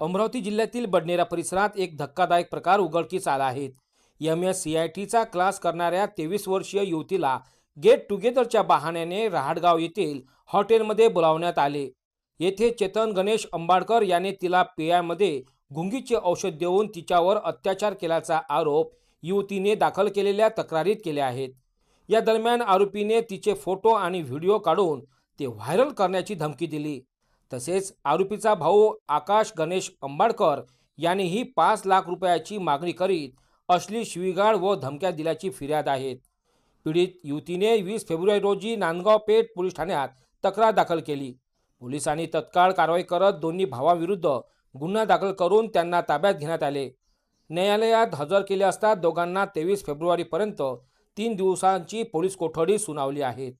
अमरावती जिल्ह्यातील बडनेरा परिसरात एक धक्कादायक प्रकार उघडकीस आला आहे. एम एस सी आय टीचा क्लास करणाऱ्या तेवीस वर्षीय युवतीला गेट टुगेदरच्या बहाण्याने रहाडगाव येथील हॉटेलमध्ये बोलावण्यात आले. येथे चेतन गणेश अंबाडकर याने तिला पेयामध्ये गुंगीचे औषध देऊन तिच्यावर अत्याचार केल्याचा आरोप युवतीने दाखल केलेल्या तक्रारीत केले आहेत. या दरम्यान आरोपीने तिचे फोटो आणि व्हिडिओ काढून ते व्हायरल करण्याची धमकी दिली. तसेच आरोपीचा भाऊ आकाश गणेश अंबाडकर यानेही पाच लाख रुपयाची मागणी करीत असली शिवीगाळ व धमक्या दिल्याची फिर्याद आहेत पीडित युवतीने वीस फेब्रुवारी रोजी नांदगाव पेठ पोलीस ठाण्यात तक्रार दाखल केली. पोलिसांनी तत्काळ कारवाई करत दोन्ही भावांविरुद्ध गुन्हा दाखल करून त्यांना ताब्यात घेण्यात आले. न्यायालयात हजर केले असता दोघांना तेवीस फेब्रुवारीपर्यंत तीन दिवसांची पोलीस कोठडी सुनावली आहे.